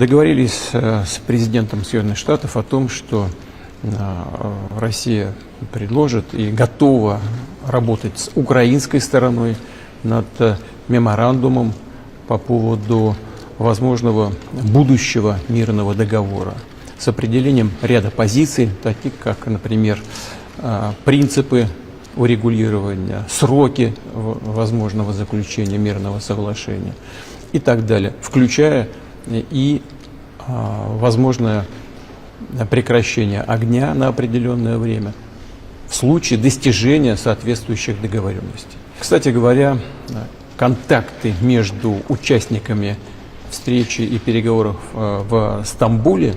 Договорились э, с президентом Соединенных Штатов о том, что э, Россия предложит и готова работать с украинской стороной над э, меморандумом по поводу возможного будущего мирного договора с определением ряда позиций, таких как, например, принципы урегулирования, сроки возможного заключения мирного соглашения и так далее, включая и а, возможное прекращение огня на определенное время в случае достижения соответствующих договоренностей. Кстати говоря, контакты между участниками встречи и переговоров э, в Стамбуле,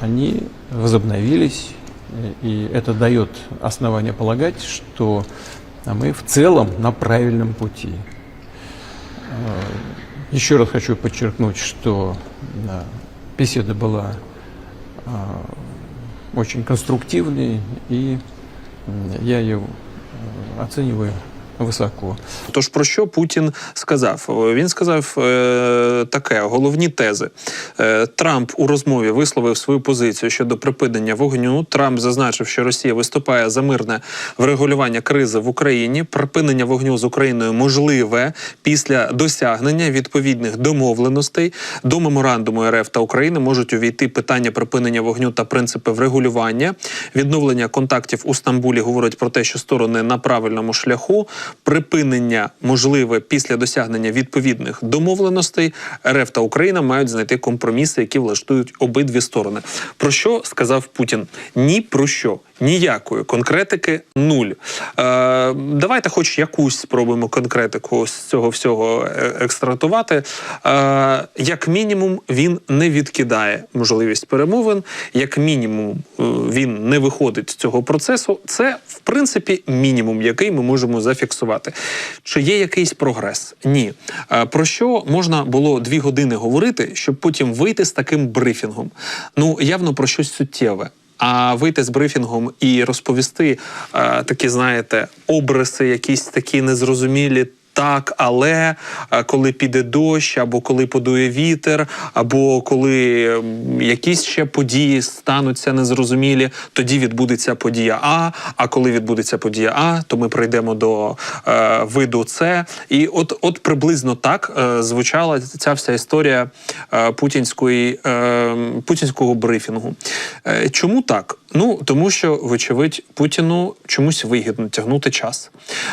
они возобновились, и это дает основание полагать, что мы в целом на правильном пути. Э, Еще раз хочу подчеркнуть, что да, беседа была э, очень конструктивной, и м, я ее э, оцениваю высоко. Тож про що Путін сказав? Він сказав е, таке: головні тези. Е, Трамп у розмові висловив свою позицію щодо припинення вогню. Трамп зазначив, що Росія виступає за мирне врегулювання кризи в Україні. Припинення вогню з Україною можливе після досягнення відповідних домовленостей. До меморандуму РФ та України можуть увійти питання припинення вогню та принципи врегулювання. Відновлення контактів у Стамбулі говорить про те, що сторони на правильному шляху. Припинення можливе після досягнення відповідних домовленостей. РФ та Україна мають знайти компроміси, які влаштують обидві сторони. Про що сказав Путін? Ні про що. Ніякої конкретики нуль. Е, давайте, хоч якусь спробуємо конкретику з цього всього е, екстратувати. Е, як мінімум, він не відкидає можливість перемовин. Як мінімум, е, він не виходить з цього процесу. Це в принципі мінімум, який ми можемо зафіксувати. Чи є якийсь прогрес? Ні. Е, про що можна було дві години говорити, щоб потім вийти з таким брифінгом? Ну явно про щось суттєве. А вийти з брифінгом і розповісти е, такі, знаєте, обриси, якісь такі незрозумілі. Так, але е, коли піде дощ, або коли подує вітер, або коли якісь ще події стануться незрозумілі, тоді відбудеться подія А. А коли відбудеться подія А, то ми прийдемо до е, виду С. І от, от приблизно так е, звучала ця вся історія е, путінської, е, путінського брифінгу. Е, чому так? Ну тому що, вочевидь, Путіну чомусь вигідно тягнути час.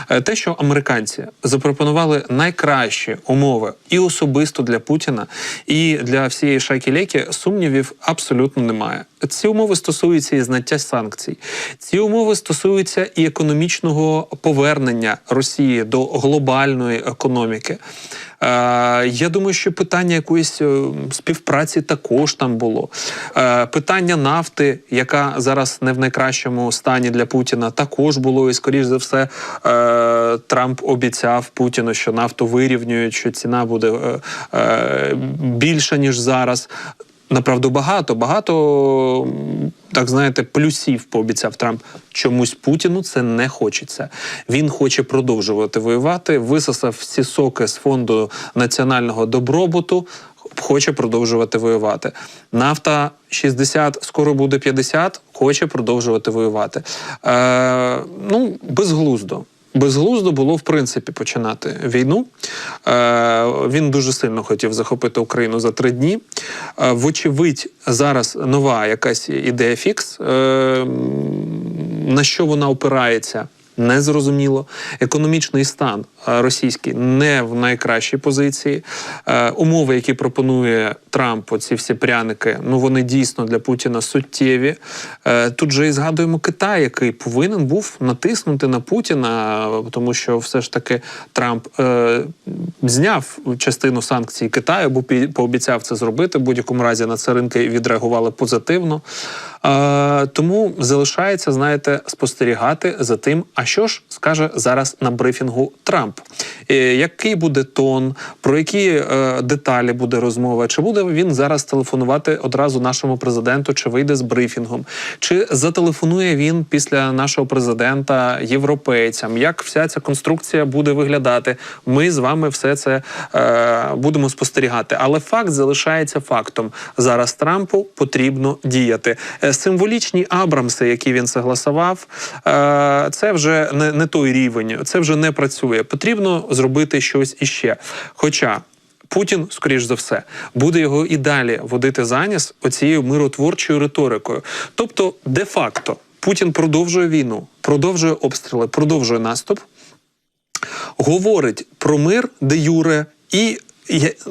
Е, Те, що американці запропонували найкращі умови і особисто для Путіна, і для всієї шайки леки сумнівів абсолютно немає. Ці умови стосуються і знаття санкцій. Ці умови стосуються і економічного повернення Росії до глобальної економіки. Е, я думаю, що питання якоїсь е, співпраці також там було. Е, питання нафти, яка зараз не в найкращому стані для Путіна, також було. І, скоріш за все, Трамп обіцяв Путіну, що нафту вирівнюють, що ціна буде більша, ніж зараз. Направду багато, багато так знаєте, плюсів пообіцяв Трамп. Чомусь Путіну це не хочеться. Він хоче продовжувати воювати, висосав всі соки з фонду національного добробуту. Хоче продовжувати воювати. Нафта 60, скоро буде 50, хоче продовжувати воювати. Е, ну, безглуздо. Безглуздо було в принципі починати війну. Е, він дуже сильно хотів захопити Україну за три дні. Е, вочевидь, зараз нова якась ідея фікс. Е, на що вона опирається? Незрозуміло. Економічний стан е, російський не в найкращій позиції. Е, умови, які пропонує Трамп, оці всі пряники, ну вони дійсно для Путіна суттєві. Е, тут же і згадуємо Китай, який повинен був натиснути на Путіна, тому що все ж таки Трамп зняв частину санкцій Китаю, бо пообіцяв це зробити. В будь-якому разі на це ринки відреагували позитивно. Е, тому залишається, знаєте, спостерігати за тим, а що ж скаже зараз на брифінгу Трамп. Е, який буде тон, про які е, деталі буде розмова? Чи буде він зараз телефонувати одразу нашому президенту, чи вийде з брифінгом? Чи зателефонує він після нашого президента європейцям? Як вся ця конструкція буде виглядати? Ми з вами все це е, будемо спостерігати. Але факт залишається фактом. Зараз Трампу потрібно діяти. Символічні Абрамси, які він согласував, е, це вже не, не той рівень, це вже не працює. Потрібно зробити щось іще. Хоча. Путін, скоріш за все, буде його і далі водити за ніс оцією миротворчою риторикою. Тобто, де-факто, Путін продовжує війну, продовжує обстріли, продовжує наступ, говорить про мир де юре і.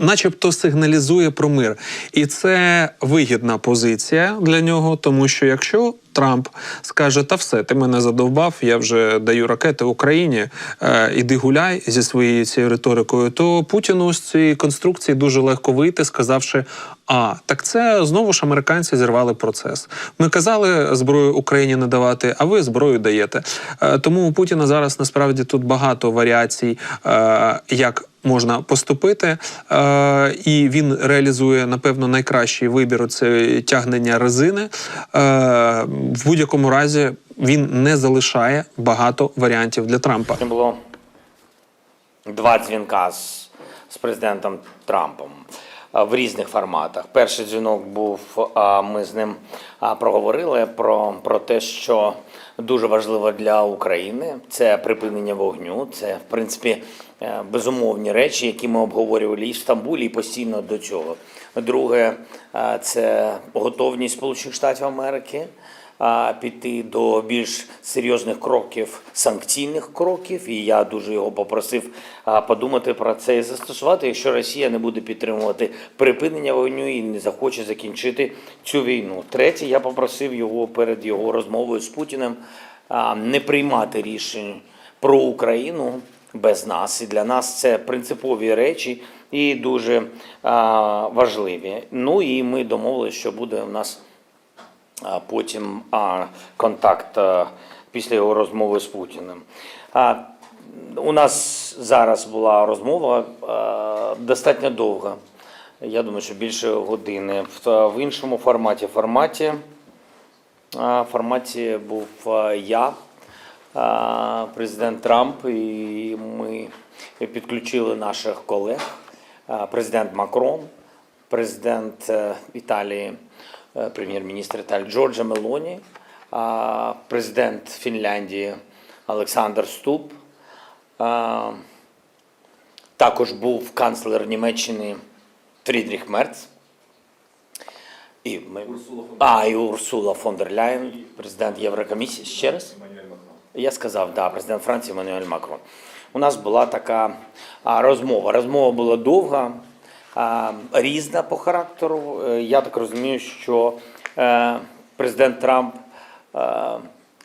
Начебто сигналізує про мир, і це вигідна позиція для нього, тому що якщо Трамп скаже: Та все, ти мене задовбав, я вже даю ракети Україні, е, іди гуляй зі своєю цією риторикою, то Путіну з цієї конструкції дуже легко вийти, сказавши: А, так це знову ж американці зірвали процес. Ми казали зброю Україні не давати, а ви зброю даєте. Е, тому у Путіна зараз насправді тут багато варіацій, е, як можна поступити, е, і він реалізує напевно найкращий вибір це тягнення резини. Е, в будь-якому разі він не залишає багато варіантів для Трампа. Було два дзвінка з, з президентом Трампом в різних форматах. Перший дзвінок був, ми з ним проговорили про, про те, що дуже важливо для України це припинення вогню. Це, в принципі, е, безумовні речі, які ми обговорювали і в Стамбулі, і постійно до цього. Друге, це готовність Сполучених Штатів Америки піти до більш серйозних кроків, санкційних кроків. І я дуже його попросив подумати про це і застосувати, якщо Росія не буде підтримувати припинення вогню і не захоче закінчити цю війну. Третє, я попросив його перед його розмовою з Путіним не приймати рішень про Україну без нас. І для нас це принципові речі і дуже а, важливі. Ну і ми домовилися, що буде у нас а потім а, контакт а, після його розмови з Путіним. А, у нас зараз була розмова а, достатньо довга. Я думаю, що більше години. В, в іншому форматі форматі, форматі був я, президент Трамп, і ми підключили наших колег, президент Макрон, президент е, Італії, е, прем'єр-міністр Італії Джорджа Мелоні, президент Фінляндії Олександр Ступ. Також був канцлер Німеччини Фрідріх Мерц. І ми... А, і Урсула фон дер Ляєн, президент Єврокомісії. Ще раз? Я сказав, да, президент Франції Еммануель Макрон. У нас була така розмова. Розмова була довга, різна по характеру. Е, Я так розумію, що е, президент Трамп е,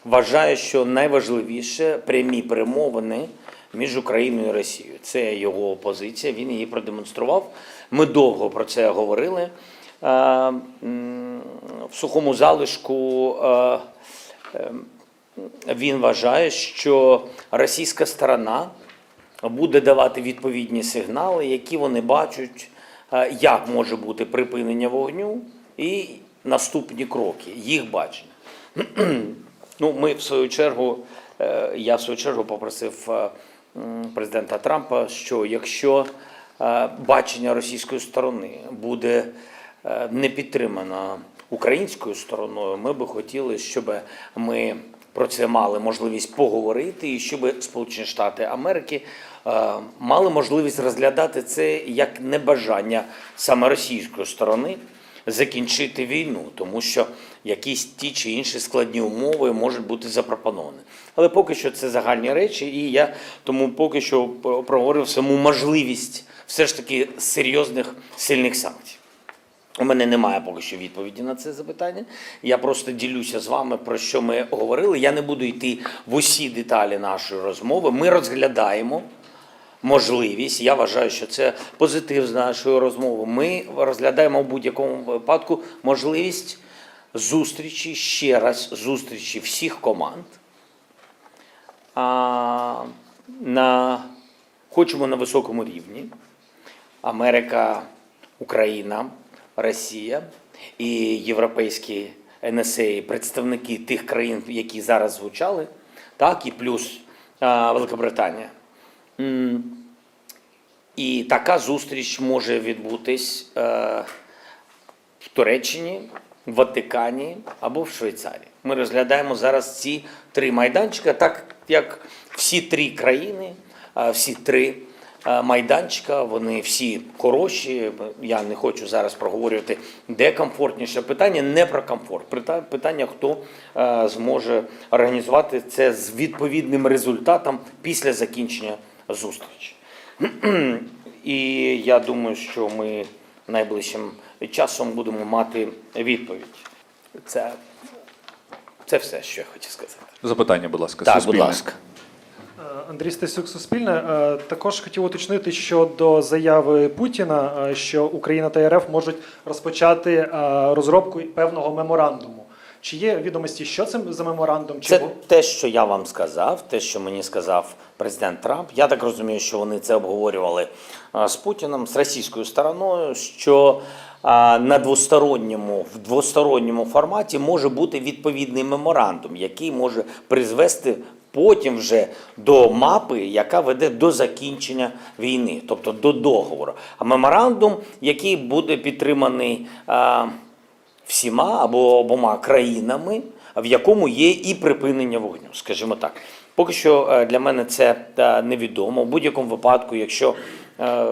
вважає, що найважливіше прямі перемовини між Україною і Росією. Це його позиція. Він її продемонстрував. Ми довго про це говорили. В сухому залишку. Він вважає, що російська сторона буде давати відповідні сигнали, які вони бачать, е, як може бути припинення вогню і наступні кроки, їх бачення. Ну, ми в свою чергу, е, я в свою чергу попросив е, президента Трампа, що якщо бачення російської сторони буде не підтримано українською стороною, ми би хотіли, щоб ми про це мали можливість поговорити, і щоб Сполучені Штати Америки е, мали можливість розглядати це як небажання саме російської сторони закінчити війну, тому що якісь ті чи інші складні умови можуть бути запропоновані. Але поки що це загальні речі, і я тому поки що проговорив саму можливість все ж таки серйозних сильних санкцій. У мене немає поки що відповіді на це запитання. Я просто ділюся з вами про що ми говорили. Я не буду йти в усі деталі нашої розмови. Ми розглядаємо можливість. Я вважаю, що це позитив з нашої розмови. Ми розглядаємо в будь-якому випадку можливість зустрічі, ще раз зустрічі всіх команд. А, на, хочемо на високому рівні. Америка, Україна, Росія і європейські НСА, представники тих країн, які зараз звучали, так, і плюс Великобританія. І така зустріч може відбутись е, в Туреччині, в Ватикані або в Швейцарії. Ми розглядаємо зараз ці три майданчика, так як всі три країни, всі три майданчика, вони всі хороші. Я не хочу зараз проговорювати, де комфортніше. Питання не про комфорт. Пита- Питання, хто е, зможе організувати це з відповідним результатом після закінчення зустрічі. І я думаю, що ми найближчим часом будемо мати відповідь. Це, це все, що я хотів сказати. Запитання, будь ласка, Так, будь ласка. Е, Андрій Стасюк, Суспільне. Е, Також хотів уточнити щодо заяви Путіна, е, що Україна та РФ можуть розпочати розробку певного меморандуму. Чи є відомості, що це за меморандум? Чи Це те, що я вам сказав, те, що мені сказав президент Трамп. Я так розумію, що вони це обговорювали з Путіним, з російською стороною, що на двосторонньому, в двосторонньому форматі може бути відповідний меморандум, який може призвести потім вже до мапи, яка веде до закінчення війни, тобто до договору. А меморандум, який буде підтриманий. всіма або обома країнами, в якому є і припинення вогню, скажімо так. Поки що е, для мене це е, невідомо. У будь-якому випадку, якщо е,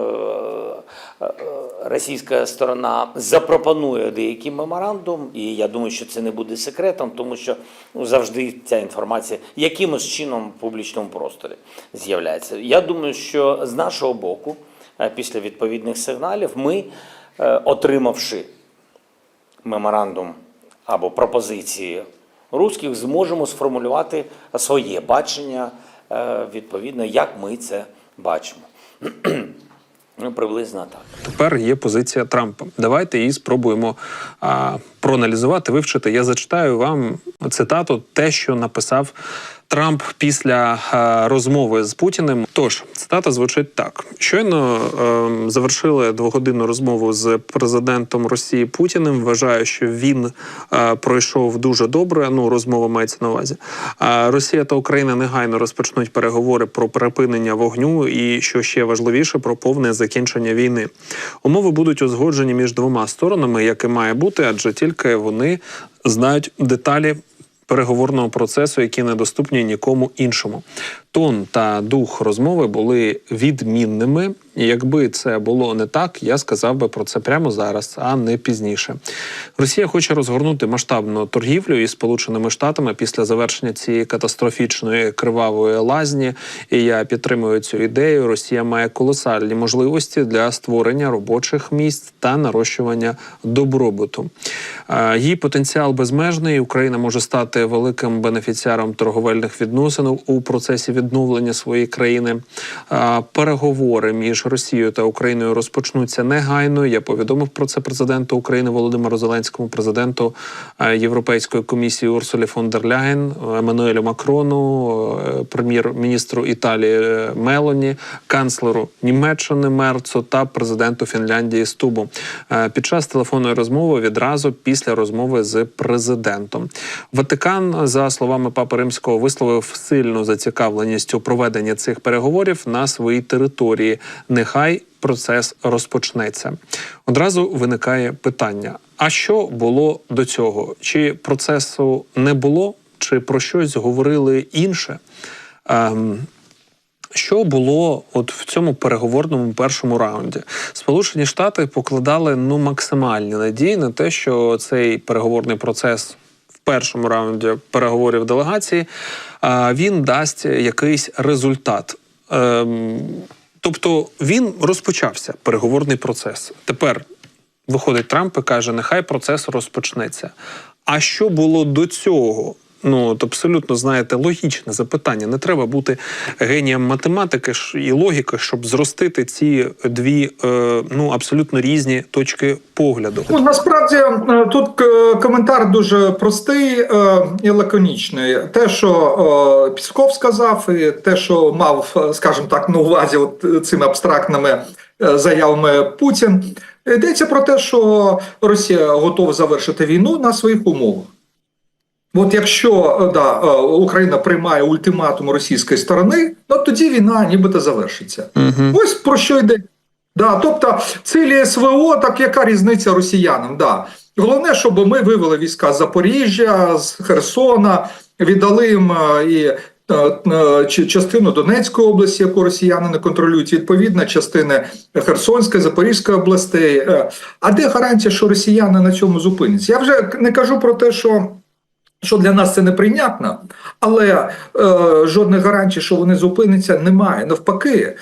російська сторона запропонує деякий меморандум, і я думаю, що це не буде секретом, тому що ну, завжди ця інформація якимось чином в публічному просторі з'являється. Я думаю, що з нашого боку, е, після відповідних сигналів, ми, е, отримавши меморандум або пропозиції руських, зможемо сформулювати своє бачення е, відповідно, як ми це бачимо. Ну, приблизно так. Тепер є позиція Трампа. Давайте її спробуємо а, проаналізувати, вивчити. Я зачитаю вам цитату, те, що написав Трамп після розмови з Путіним. Тож цитата звучить так: щойно ем, завершили двогодинну розмову з президентом Росії Путіним. Вважаю, що він е, пройшов дуже добре. Ну, розмова мається на увазі. А Росія та Україна негайно розпочнуть переговори про припинення вогню і що ще важливіше про повне закінчення війни. Умови будуть узгоджені між двома сторонами, як і має бути, адже тільки вони знають деталі переговорного процесу, які недоступні нікому іншому. Тон та дух розмови були відмінними. Якби це було не так, я сказав би про це прямо зараз, а не пізніше. Росія хоче розгорнути масштабну торгівлю із Сполученими Штатами після завершення цієї катастрофічної кривавої лазні. І я підтримую цю ідею. Росія має колосальні можливості для створення робочих місць та нарощування добробуту. Е, Її потенціал безмежний. Україна може стати великим бенефіціаром торговельних відносин у процесі відновлення своєї країни. Переговори між Росією та Україною розпочнуться негайно. Я повідомив про це президенту України Володимиру Зеленському, президенту Європейської комісії Урсулі фон дер Ляєн, Еммануелю Макрону, е, прем'єр-міністру Італії е, Мелоні, канцлеру Німеччини Мерцу та президенту Фінляндії Стубу Е, під час телефонної розмови відразу після розмови з президентом. Ватикан, за словами Папи Римського, висловив сильну зацікавленість у проведенні цих переговорів на своїй території. Нехай процес розпочнеться. Одразу виникає питання: а що було до цього? Чи процесу не було, чи про щось говорили інше? Ем, що було от в цьому переговорному першому раунді? Сполучені Штати покладали ну максимальні надії на те, що цей переговорний процес першому раунді переговорів делегації він дасть якийсь результат. Ем, тобто він розпочався переговорний процес. Тепер виходить Трамп і каже: нехай процес розпочнеться. А що було до цього? Ну от абсолютно знаєте, логічне запитання. Не треба бути генієм математики і логіки, щоб зростити ці дві е, ну абсолютно різні точки погляду. Ну, насправді е, тут е, коментар дуже простий і лаконічний. Те, що Пісков сказав, і те, що мав, скажімо так, на увазі от цими абстрактними заявами Путін, йдеться про те, що Росія готова завершити війну на своїх умовах. От якщо е, да, е, Україна приймає ультиматум російської сторони, ну тоді війна нібито завершиться. Угу. Ось про що йде. Да, тобто цілі СВО, так яка різниця росіянам? Да. Головне, щоб ми вивели війська з Запоріжжя, з Херсона, віддали їм е, і частину Донецької області, яку росіяни не контролюють, відповідно, частини Херсонської, Запорізької областей. А де гарантія, що росіяни на цьому зупиняться? Я вже не кажу про те, що. Що для нас це неприйнятно, але е, жодних гарантій, що вони зупиняться, немає. Навпаки,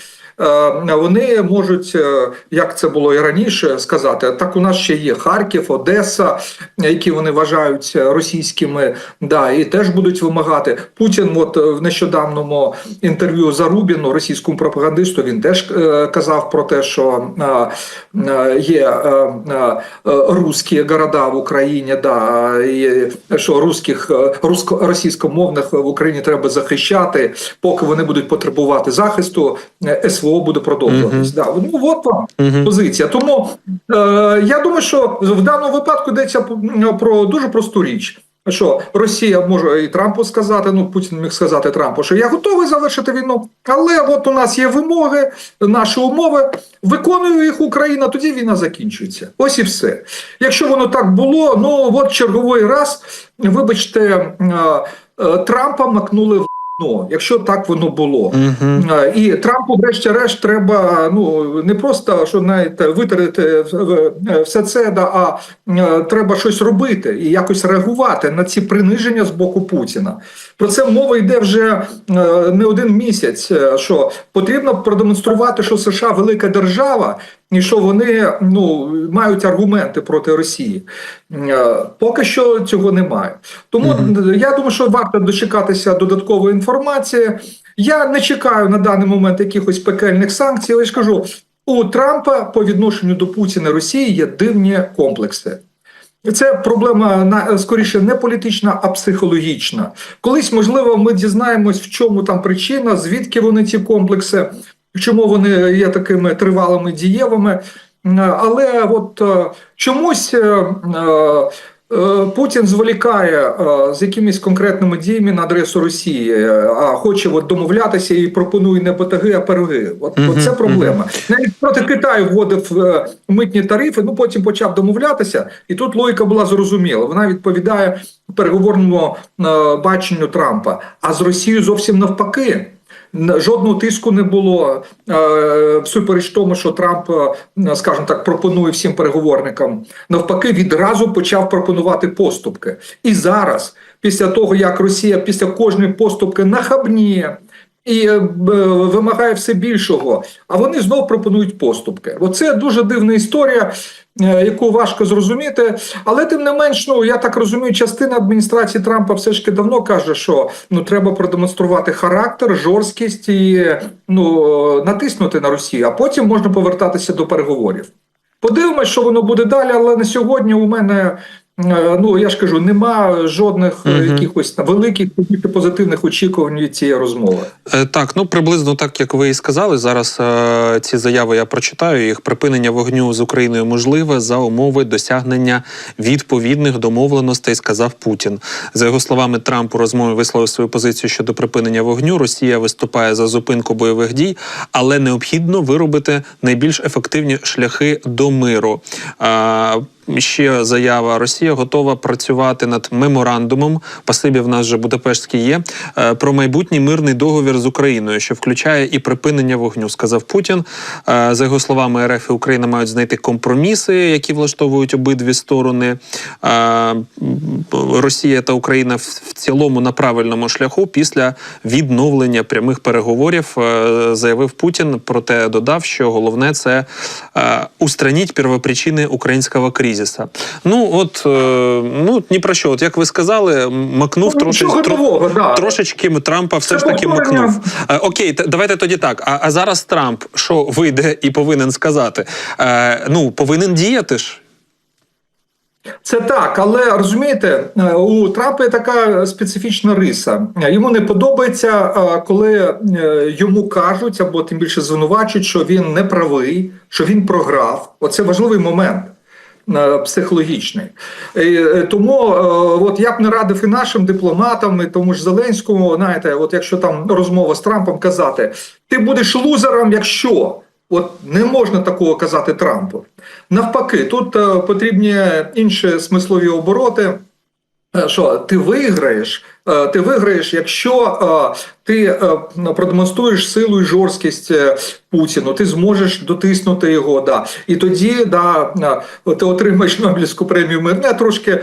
вони можуть, е, як це було і раніше, сказати: так у нас ще є Харків, Одеса, які вони вважають російськими, да, і теж будуть вимагати. Путін, от е, в нещодавньому інтерв'ю Зарубіну, російському пропагандисту, він теж е, казав про те, що е, е, є е, е, е, русські города в Україні, да, і що русських е, російськомовних в Україні треба захищати, поки вони будуть потребувати захисту, е, СВО буде продовжуватись. Да. Ну от вам позиція. Тому е, я думаю, що в даному випадку йдеться про- про дуже просту річ. Що Росія може і Трампу сказати, ну Путін міг сказати Трампу, що я готовий завершити війну, але от у нас є вимоги, наші умови, виконує їх Україна, тоді війна закінчується. Ось і все. Якщо воно так було, ну от черговий раз, вибачте, е, е, Трампа макнули в дно, якщо так воно було. Угу. Е, І Трампу, врешті-решт, треба ну не просто що знаєте, витерти в- в- все це, да, а е, треба щось робити і якось реагувати на ці приниження з боку Путіна. Про це мова йде вже е, не один місяць. е, Що потрібно продемонструвати, що США велика держава, і що вони ну мають аргументи проти Росії. Е, Поки що цього немає. Тому я думаю, що варто дочекатися додаткової інформації. Я не чекаю на даний момент якихось пекельних санкцій, але я ж кажу, у Трампа по відношенню до Путіна Росії є дивні комплекси. Це проблема на скоріше не політична, а психологічна. Колись, можливо, ми дізнаємось, в чому там причина, звідки вони ці комплекси, чому вони є такими тривалими дієвими. Але от е, чомусь. е, е, Путін зволікає з якимись конкретними діями на адресу Росії, а хоче от домовлятися і пропонує не батаги, а пироги. От, Мгм, от це проблема. Навіть проти Китаю вводив митні тарифи, ну потім почав домовлятися, і тут логіка була зрозуміла. Вона відповідає переговорному баченню Трампа. А з Росією зовсім навпаки. Жодного тиску не було е, всупереч тому, що Трамп, е, скажімо так, пропонує всім переговорникам. Навпаки, відразу почав пропонувати поступки. І зараз, після того як Росія після кожної поступки нахабніє і е, вимагає все більшого, а вони знов пропонують поступки. Оце дуже дивна історія. Е, Яку важко зрозуміти, але тим не менш, ну я так розумію, частина адміністрації Трампа все ж таки давно каже, що ну треба продемонструвати характер, жорсткість і ну натиснути на Росію, а потім можна повертатися до переговорів. Подивимось, що воно буде далі, але на сьогодні у мене. Е, Ну я ж кажу, нема жодних Мгм. якихось великих позитивних очікувань від цієї розмови. Е, Так, ну приблизно так, як ви і сказали. Зараз е, ці заяви я прочитаю. Їх припинення вогню з Україною можливе за умови досягнення відповідних домовленостей, сказав Путін. За його словами, Трамп у розмові висловив свою позицію щодо припинення вогню. Росія виступає за зупинку бойових дій, але необхідно виробити найбільш ефективні шляхи до миру. Ще заява Росія готова працювати над меморандумом. Пасибі в нас вже Будапештський є е, про майбутній мирний договір з Україною, що включає і припинення вогню, сказав Путін. Е, За його словами, РФ і Україна мають знайти компроміси, які влаштовують обидві сторони. Е, Росія та Україна в цілому на правильному шляху після відновлення прямих переговорів, заявив Путін. Проте додав, що головне це устраніть первопричини українського кризису. Кризиса. Ну от е, ну ні про що. От як ви сказали, макнув Ну, трошечки тро- да. трошечки Трампа все Це ж таки повторення. макнув. Е, окей, давайте тоді так. А, а зараз Трамп що вийде і повинен сказати? Е, ну повинен діяти ж. Це так, але розумієте, у Трампа є така специфічна риса. Йому не подобається, коли йому кажуть або тим більше звинувачують, що він не правий, що він програв. Оце важливий момент. Психологічний, е, тому е, от я б не радив і нашим дипломатам, і тому ж Зеленському, знаєте, от якщо там розмова з Трампом казати, ти будеш лузером, якщо От не можна такого казати Трампу. Навпаки, тут е, потрібні інші смислові обороти. Що ти виграєш? Е, Ти виграєш, якщо е, ти е, продемонструєш силу і жорсткість Путіну, ти зможеш дотиснути його. Да. І тоді да, ти отримаєш Нобелівську премію мир. Я трошки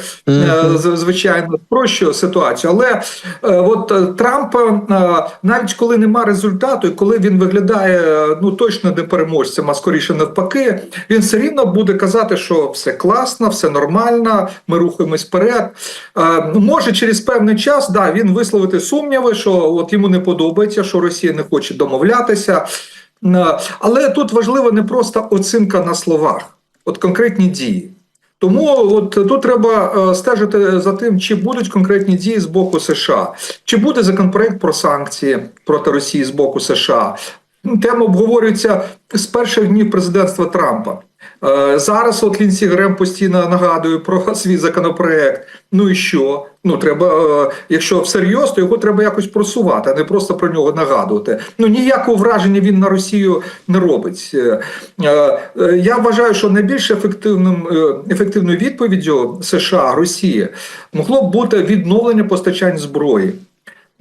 звичайно спрощую ситуацію. Але от Трамп, навіть коли нема результату, і коли він виглядає ну точно не переможцем, а скоріше навпаки, він все рівно буде казати, що все класно, все нормально, ми рухаємось вперед. Може через певний час да, він висловити сумніви, що от йому не подобається, що Росія не хоче домовлятися. Е, Але тут важлива не просто оцінка на словах, от конкретні дії. Тому от тут треба е, стежити за тим, чи будуть конкретні дії з боку США, чи буде законопроект про санкції проти Росії з боку США. Тема обговорюється з перших днів президентства Трампа. Е, Зараз от Лінсі Грем постійно нагадує про свій законопроект. Ну і що? Ну треба, е, якщо всерйоз, то його треба якось просувати, а не просто про нього нагадувати. Ну ніякого враження він на Росію не робить. Е, Я вважаю, що найбільш ефективним ефективною відповіддю США Росії могло б бути відновлення постачань зброї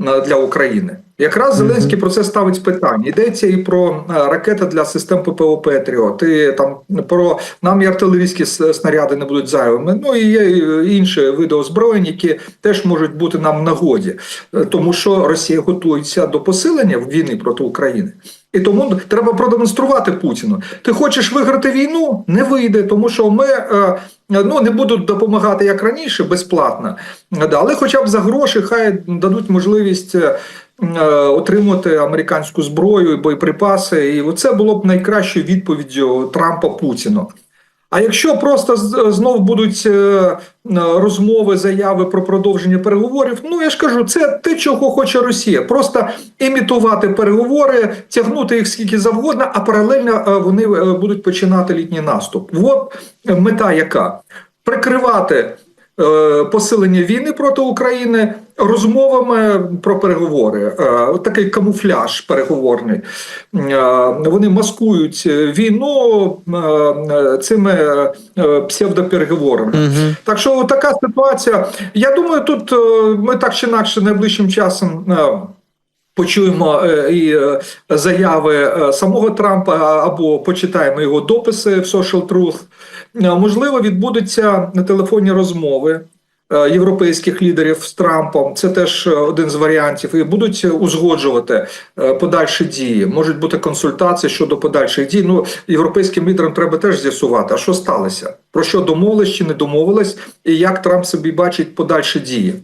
для України. Якраз Зеленський про це ставить питання. Йдеться і про е, ракети для систем ППО Петріот, і там про нам і артилерійські снаряди не будуть зайвими. Ну і є інші види озброєнь, які теж можуть бути нам в нагоді, Е, тому що Росія готується до посилення війни проти України. І тому треба продемонструвати Путіну. Ти хочеш виграти війну? Не вийде, тому що ми е, ну не будуть допомагати як раніше безплатно, але хоча б за гроші хай дадуть можливість. е, е, Отримати американську зброю і боєприпаси, і це було б найкращою відповіддю Трампа Путіну. А якщо просто знов будуть е, розмови, заяви про продовження переговорів, ну я ж кажу, це те, чого хоче Росія. Просто імітувати переговори, тягнути їх скільки завгодно, а паралельно е, вони е, будуть починати літній наступ. От мета яка прикривати. Е, Посилення війни проти України розмовами про переговори, Е, такий камуфляж переговорний. Е, Вони маскують війну цими псевдопереговорами. Угу. Так що така ситуація. Я думаю, тут ми так чи інакше найближчим часом. Почуємо е, і е, заяви е, самого Трампа або почитаємо його дописи в Social Truth. Можливо, відбудуться телефонні розмови європейських лідерів з Трампом. Це теж один з варіантів. І будуть узгоджувати подальші дії. Можуть бути консультації щодо подальших дій. Ну, європейським лідерам треба теж з'ясувати, а що сталося, про що домовились чи не домовились, і як Трамп собі бачить подальші дії.